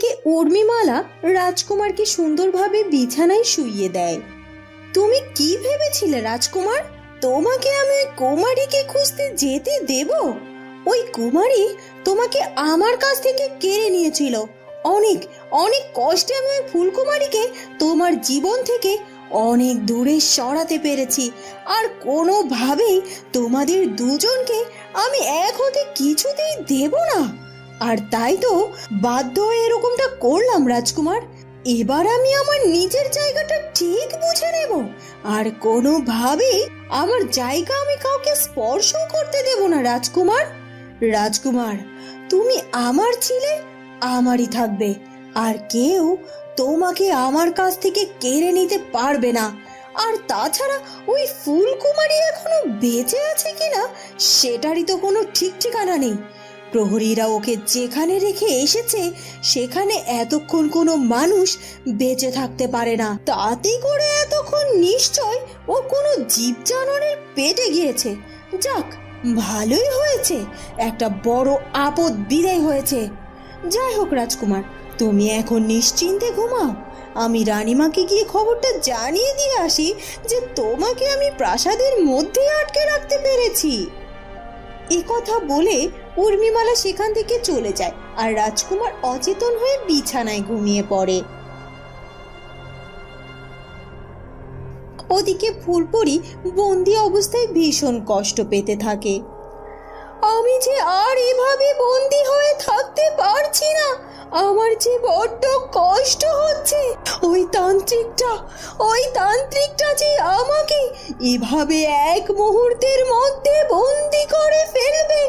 এদিকে উর্মিমালা রাজকুমারকে সুন্দরভাবে বিছানায় শুইয়ে দেয়। তুমি কি ভেবেছিলে রাজকুমার? তোমাকে আমি ওই কুমারীকে খুঁজতে যেতে দেব? ওই কুমারী তোমাকে আমার কাছ থেকে কেড়ে নিয়েছিল। অনেক অনেক কষ্টে আমি ওই ফুলকুমারীকে তোমার জীবন থেকে অনেক দূরে সরাতে পেরেছি। আর কোনোভাবেই তোমাদের দুজনকে আমি এক হতে কিছুতেই দেব না। আর তাই তো বাধ্য হয়ে এরকমটা করলাম, রাজকুমার। এবার আমি আমার নিজের জায়গাটা ঠিক বুঝে নেব। আর কোনোভাবেই আমার জায়গা আমি কাউকে স্পর্শ করতে দেব না, রাজকুমার। রাজকুমার, তুমি আমার ছিলে, আমারই থাকবে। আর কেউ তোমাকে আমার কাছ থেকে কেড়ে নিতে পারবে না। আর তাছাড়া ওই ফুলকুমারী এখনও বেঁচে আছে কিনা, সেটারই তো কোনো ঠিক ঠিকানা নেই। প্রহরীরা ওকে যেখানে রেখে এসেছে, সেখানে এতক্ষণ কোনো মানুষ বেঁচে থাকতে পারে না। তাতে করে এতক্ষণ নিশ্চয় ও কোনো জীব জানোয়ারের পেটে গিয়েছে। যাক, ভালোই হয়েছে। একটা বড় আপদ বিদায় হয়েছে। যাই হোক, রাজকুমার, তুমি এখন নিশ্চিন্তে ঘুমাও। আমি রানীমাকে গিয়ে খবরটা জানিয়ে দিয়ে আসি যে তোমাকে আমি প্রাসাদের মধ্যে আটকে রাখতে পেরেছি। কথা বলে উর্মিমালা সেখান থেকে চলে যায় আর রাজকুমার অচেতন হয়ে বিছানায় ঘুমিয়ে পড়ে। ওদিকে ফুলপরি বন্দি অবস্থায় ভীষণ কষ্ট পেতে থাকে। আমি যে আর এভাবে বন্দি হয়ে থাকতে পারছি না আমার যে বড্ড কষ্ট হচ্ছে। ওই তান্ত্রিকটা ওই তান্ত্রিকটা যে আমাকে এভাবে এক মুহূর্তের মধ্যে বন্দি করে ফেলবে,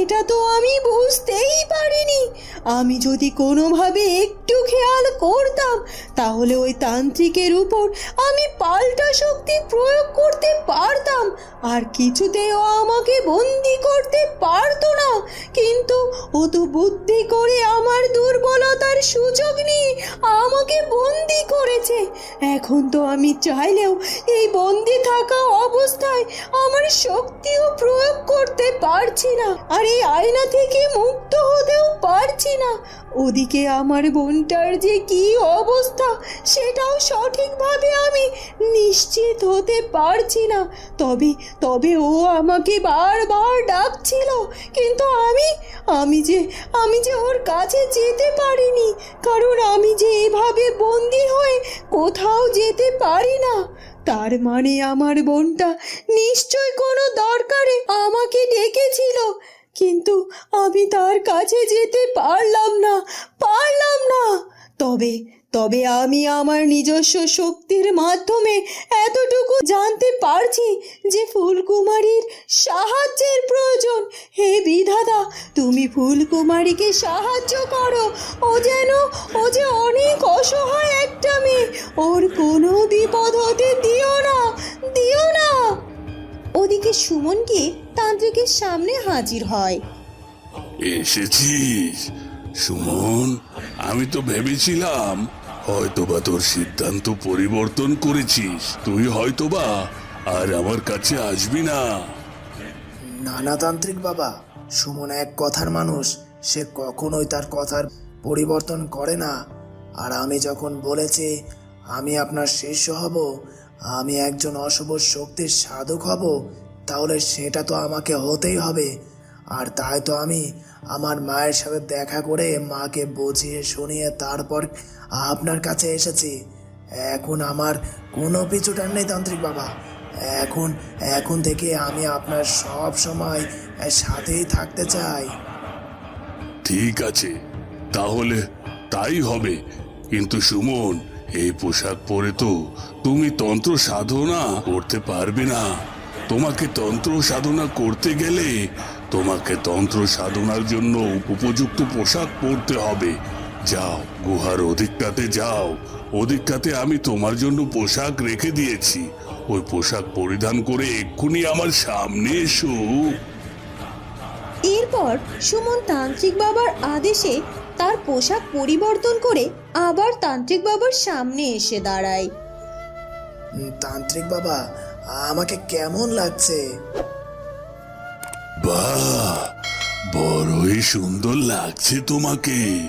এটা তো আমি বুঝতেই পারিনি। আমি যদি কোনোভাবে একটু খেয়াল করতাম, তাহলে ওই তান্ত্রিকের উপর আমি পাল্টা শক্তি প্রয়োগ করতে পারতাম। আর কিছুতেও আমাকে বন্দি করতে পারতো না। কিন্তু ও তো বুদ্ধি করে আমার দুর্বলতার সুযোগ নিয়ে আমাকে বন্দি করেছে। এখন তো আমি চাইলেও এই বন্দি থাকা অবস্থায় আমার শক্তিও প্রয়োগ করতে পারছি না। আর এই আয়না থেকে মুক্ত হতেও পারছি না। ওদিকে আমার বোনটার যে কি অবস্থা, সেটাও সঠিকভাবে আমি নিশ্চিত হতে পারছি না। তবে তবে ও আমাকে বারবার ডাকছিল, কিন্তু আমি আমি যে আমি যে ওর কাছে যেতে পারিনি, কারণ আমি যে এভাবে বন্দি হয়ে কোথাও যেতে পারি না, তার মানে আমার বোনটা নিশ্চয় কোনো দরকারে আমাকে ডেকেছিল। কিন্তু আমি তার কাছে যেতে পারলাম না পারলাম না। তবে তবে আমি আমার নিজস্ব শক্তির মাধ্যমে এতটুকু জানতে পারছি যে ফুলকুমারীর সাহায্যের প্রয়োজন। হে বিধাতা, তুমি ফুলকুমারীকে সাহায্য করো। ও যেন, ও যে অনেক অসহায় একটা মেয়ে, ওর কোনো বিপদ হতে দিও না দিও না। ওদিকে সুমন গিয়ে তান্ত্রিকের সামনে হাজির হয়। এসেছিস? সুমন আমি তো ভেবেছিলাম হয়তোবা তোর সিদ্ধান্ত পরিবর্তন করেছিস। তুই হয়তোবা আর আমার কাছে আসবি না। নানাতান্ত্রিক বাবা সুমন এক কথার মানুষ। সে কখনোই তার কথার পরিবর্তন করে না। আর আমি যখন বলেছি আমি আপনার শিষ্য হব আমি একজন অশুভ শক্তির সাধক হব, তাহলে সেটা তো আমাকে হতেই হবে। আর তাই তো আমি আমার মায়ের সাথে দেখা করে মাকে বুঝিয়ে শুনিয়ে তারপর আপনার কাছে এসেছি। এখন আমার কোনো পিছুটার নেই তান্ত্রিক বাবা। এখন এখন থেকে আমি আপনার সব সময় সাথেই থাকতে চাই। ঠিক আছে, তাহলে তাই হবে। কিন্তু সুমন এই পোশাক পরে তো তুমি তন্ত্র সাধনা করতে পারবে না। তোমাকে তন্ত্র সাধনা করতে গেলে তোমাকে তন্ত্র সাধনার জন্য উপযুক্ত পোশাক পরতে হবে। যাও, গুহার ওদিকটাতে যাও। ওদিকটাতে আমি তোমার জন্য পোশাক রেখে দিয়েছি। ওই পোশাক পরিধান করে এক্ষুনি আমার সামনে এসো। এরপর সুমন তান্ত্রিক বাবার আদেশে তার পোশাক পরিবর্তন করে আবার তান্ত্রিক বাবার সামনে এসে দাঁড়ায়। তান্ত্রিক বাবা আমাকে কেমন লাগছে? বাহ বড়ই সুন্দর লাগছে তোমাকে।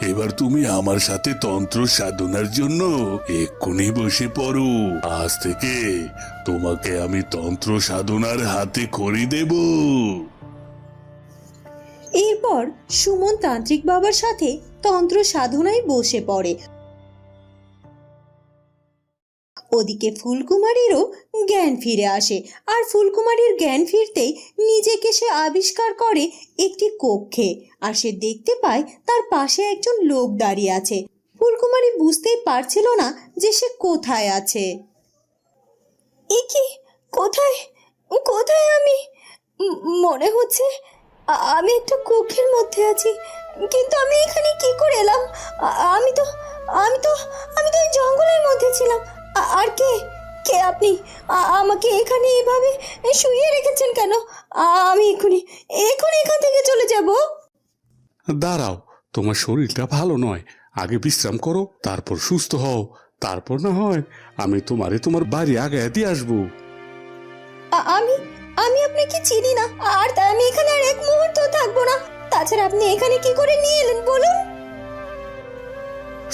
এবার তুমি আমার সাথে তন্ত্র সাধনার জন্য এক্ষুনি বসে পড়ো। আজ থেকে তোমাকে আমি তন্ত্র সাধনার হাতে খড়ি দেব। এরপর সুমন তান্ত্রিক বাবার সাথে তন্ত্র সাধনায় বসে পড়ে। ওদিকে ফুলকুমারীরও জ্ঞান ফিরে আসে আর ফুলকুমারীর জ্ঞান ফিরতেই নিজেকে সে আবিষ্কার করে একটি কক্ষে আর সে দেখতে পায় তার পাশে একজন লোক দাঁড়িয়ে আছে। ফুলকুমারী বুঝতেই পারছিল না যে সে কোথায় আছে। এ কি? কোথায়? কোথায় আমি? মনে হচ্ছে আমি একটা কক্ষের মধ্যে আছি কিন্তু আমি এখানে কি করে এলাম? আমি তো আমি তো আমি তো ওই জঙ্গলের মধ্যে ছিলাম। আর কে? কে আপনি? আমাকে এখানে এভাবে শুয়ে রেখেছেন কেন? আমি এক্ষুনি এক্ষুনি এখান থেকে চলে যাব। দাঁড়াও তোমার শরীরটা ভালো নয়। আগে বিশ্রাম করো তারপর সুস্থ হও তারপর না হয় আমি তোমারে তোমার বাড়ি আগে দিয়ে আসব। আমি আমি আপনাকে চিনি না, আর তাই আমি এখানে আর এক মুহূর্ত থাকব না। তাছাড়া আপনি এখানে কি করে নিয়ে এলেন বলুন?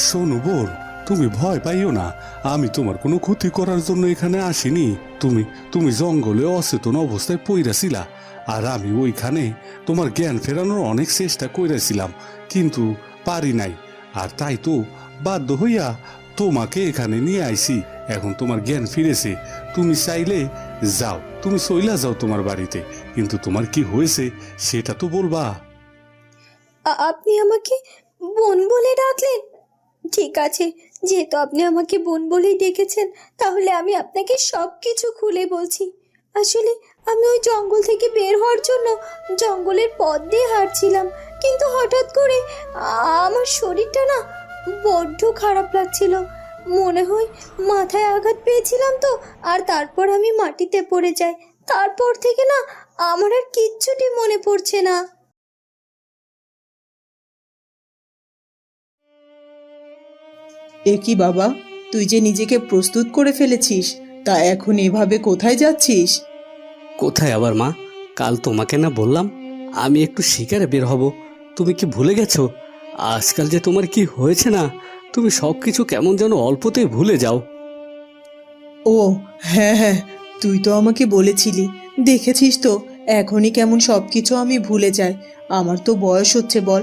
শোনো বোন তুমি ভয় পাইও না। আমি তোমার কোনো ক্ষতি করার জন্য এখানে আসিনি। তুমি তুমি জঙ্গলে অচেতন অবস্থায় পইরাছিলা, আর আমি ওইখানে তোমার জ্ঞান ফেরানোর অনেক চেষ্টা কইরাছিলাম, কিন্তু পারি নাই। আর তাই তো বাধ্য হইয়া তোমাকে এখানে নিয়ে আইছি। এখন তোমার জ্ঞান ফিরেছে। তুমি চাইলে যাও, তুমি চইলা যাও তোমার বাড়িতে। কিন্তু তোমার কি হয়েছে, সেটা তো বলবা। আপনি আমাকে বোন বলে ডাকলেন? ঠিক আছে, যেহেতু আপনি আমাকে বোন বলেই ডেকেছেন, তাহলে আমি আপনাকে সব কিছু খুলে বলছি। আসলে আমি ওই জঙ্গল থেকে বের হওয়ার জন্য জঙ্গলের পথ দিয়ে হাঁটছিলাম, কিন্তু হঠাৎ করে আমার শরীরটা না বড্ড খারাপ লাগছিল। মনে হয় মাথায় আঘাত পেয়েছিলাম তো আর তারপর আমি মাটিতে পড়ে যাই। তারপর থেকে না আমার আর কিচ্ছুটি মনে পড়ছে না। এ কি বাবা তুই যে নিজেকে প্রস্তুত করে ফেলেছিস তা এখন এভাবে কোথায় যাচ্ছিস? কোথায় আবার মা? কাল তোমাকে না বললাম আমি একটু শিকারে বের হব। তুমি কি ভুলে গেছো? আজকাল যে তোমার কি হয়েছে না তুমি সব কিছু কেমন যেন অল্পতেই ভুলে যাও। ও হ্যাঁ হ্যাঁ তুই তো আমাকে বলেছিলি। দেখেছিস তো, এখনই কেমন সব কিছু আমি ভুলে যাই। আমার তো বয়স হচ্ছে বল,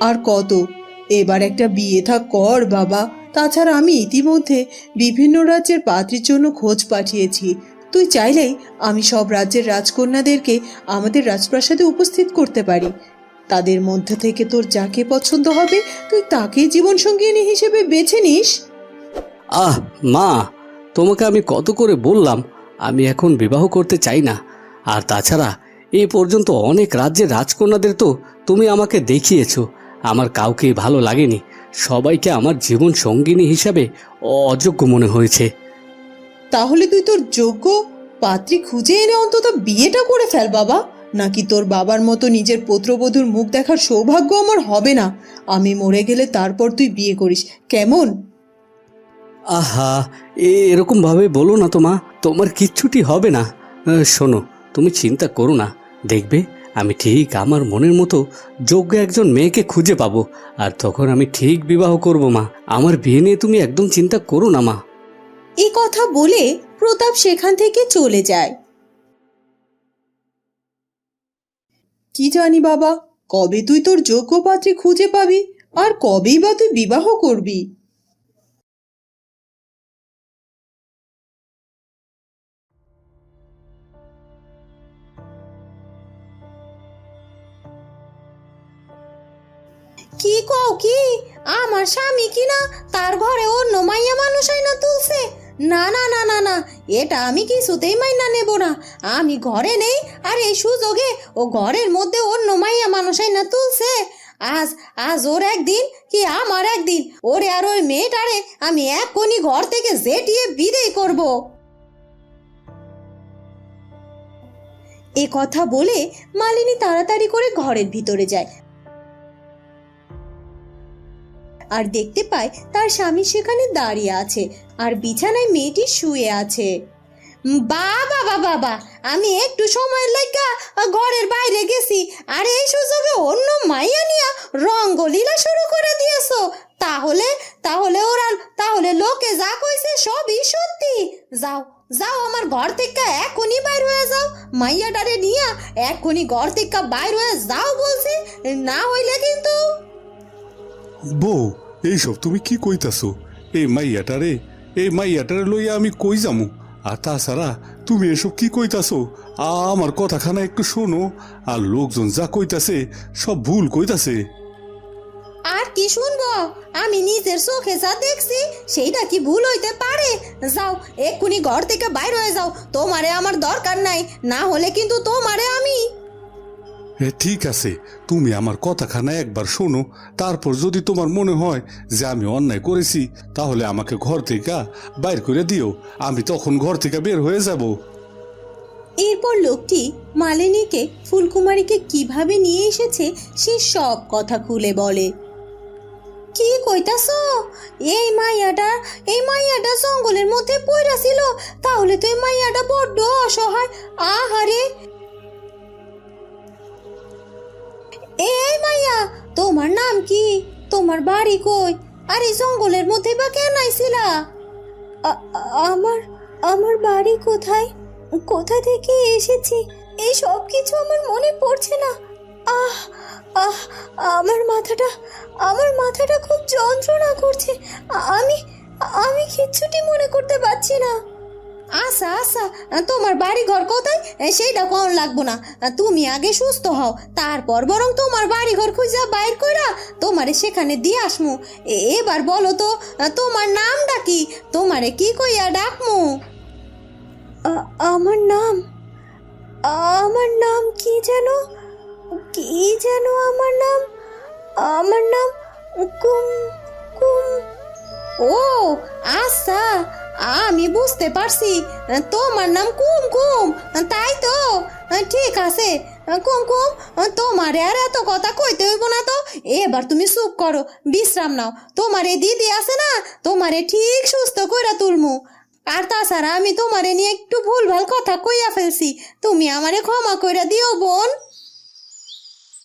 আর কত? এবার একটা বিয়ে থাক কর, বাবা। তাছাড়া আমি ইতিমধ্যে বিভিন্ন রাজ্যের পাত্রীর জন্য খোঁজ পাঠিয়েছি। তুই চাইলেই আমি সব রাজ্যের রাজকন্যাদেরকে আমাদের রাজপ্রাসাদে উপস্থিত করতে পারি। তাদের মধ্যে থেকে তোর যাকে পছন্দ হবে তুই তাকেই জীবনসঙ্গিনী হিসেবে বেছে নিস। আহ মা তোমাকে আমি কত করে বললাম আমি এখন বিবাহ করতে চাই না। আর তাছাড়া এই পর্যন্ত অনেক রাজ্যের রাজকন্যাদের তো তুমি আমাকে দেখিয়েছো আমার কাউকে ভালো লাগেনি। সবাইকে আমার জীবন সঙ্গিনী হিসাবে অযোগ্য মনে হয়েছে। তাহলে তুই তোর যোগ্য পাত্রী খুঁজে এনে অন্তত বিয়েটা করে ফেল বাবা। নাকি তোর বাবার মতো নিজের পুত্রবধূর মুখ দেখার সৌভাগ্য আমার হবে না? আমি মরে গেলে তারপর তুই বিয়ে করিস। কেমন? আহা এ এরকম ভাবে বলো না তো মা তোমার কিচ্ছুটি হবে না। শোনো তুমি চিন্তা করো না। দেখবে আমি ঠিক আমার মনের মতো যোগ্য একজন মেয়েকে খুঁজে পাবো। আর তখন আমি ঠিক বিবাহ করব মা। আমার বিয়ে নিয়ে তুমি একদম চিন্তা করো না মা। এ কথা বলে প্রতাপ সেখান থেকে চলে যায়। কি জানি বাবা, কবে তুই তোর যোগ্য পাত্রী খুঁজে পাবি আর কবেই বা তুই বিবাহ করবি? কি কও কি? আমার স্বামী কিনা তার ঘরে অন্য মাইয়া মানুষ না তুলছে। না না না না না, এটা আমি কিছুতেই মাইনা নেব না। আমি ঘরে নেই আর এই সুযোগে ও ঘরের মধ্যে অন্য মাইয়া মানুষ না তুলছে। আজ আজ ওর একদিন কি আমার একদিন? ওরে আর ওই মেয়েটারে আমি এক কোনি ঘর থেকে জেটিয়ে বিদেয় করব। এ কথা বলে মালিনী তাড়াতাড়ি করে ঘরের ভিতরে যায়। আর দেখতে পায় তার স্বামী সেখানে দাঁড়িয়ে আছে। আর বিছানায় মেয়েটি শুয়ে আছে। বাবা বাবা বাবা আমি একটু সময় লাগা ঘরের বাইরে গেছি। আর এই সুযোগে অন্য মাইয়া নিয়া রঙ্গলীলা শুরু করে দিয়েছ। তাহলে তাহলে ওরা তাহলে লোকে যা কইছে সবই সত্যি। যাও যাও আমার ঘর থেকে এখনই বাইর হয়ে যাও। মাইয়াটারে নিয়া এখনই ঘর থেকে বাইর হয়ে যাও বলছি, না হইলে কিন্তু বউ, এইসব তুমি কি কইতাছো? এই মাইয়াটারে এই মাইয়াটারে লইয়া আমি কই যামু? আর তাছাড়া তুমি এসব কি কইতাছো? আমার কথাখানা একটু শোনো, আর লোকজন যা কইতাছে, সব ভুল কইতাছে। আর কি শুনব? আমি নিজের চোখে যা দেখছি, সেইটা কি ভুল হইতে পারে? যাও, এক্ষুনি ঘর থেকে বাইর হয়ে যাও। তোমারে আমার দরকার নাই, না হলে কিন্তু তোমারে আমি ঠিক আছে, তুমি আমার কথাখানা একবার শোনো, তারপর যদি তোমার মনে হয় যে আমি অন্যায় করেছি, তাহলে আমাকে ঘর থেকে বাইর করে দিও, আমি তখন ঘর থেকে বের হয়ে যাব। এরপর লোকটি মালিনীকে, ফুলকুমারীকে কীভাবে নিয়ে এসেছে, সে সব কথা খুলে বলে। কি কইতাছ? এই মাইয়াটা এই মাইয়াটা জঙ্গলের মধ্যে পইরা ছিল, তাহলে তো এই মাইয়াটা বড্ড অসহায়। আহারে! এই মাইয়া, তোমার নাম কি? তোমার বাড়ি কই? আর এই জঙ্গলের মধ্যে বা কেন আইছিলা? আমার আমার বাড়ি কোথায়? কোথা থেকে এসেছি? এই সব কিছু আমার মনে পড়ছে না। আহ আহ, আমার মাথাটা আমার মাথাটা খুব যন্ত্রণা করছে। আমি আমি কিচ্ছুটি মনে করতে পারছি না। আচ্ছা আচ্ছা তোমার বাড়ি ঘর কোথায় সেইটা কোন লাগবো না। তুমি আগে সুস্থ হও তারপর বরং তোমার বাড়ি ঘর খুঁজা বাইর কইরা তোমারে সেখানে দিয়ে আসমু। এবার বলো তো তোমার নামটা কি? তোমারে কি কইয়া ডাকমু? আমার নাম আমার নাম কি যেন? কি যেন আমার নাম? আমার নাম কুম কুম। ও আচ্ছা আমি বুঝতে পারছি। তোমার নাম কুমকুম তাই তো? ঠিক আছে। কুমকুম তোমার আর এত কথা কইতে হইব না তো। এবার তুমি চুপ করো, বিশ্রাম নাও। তোমার দিদি আছে না, তোমারে ঠিক সুস্থ কইরা তুলমু। আর তাছাড়া আমি তোমারে নিয়ে একটু ভুলভাল কথা কইয়া ফেলছি। তুমি আমারে ক্ষমা কইরা দিও, বোন।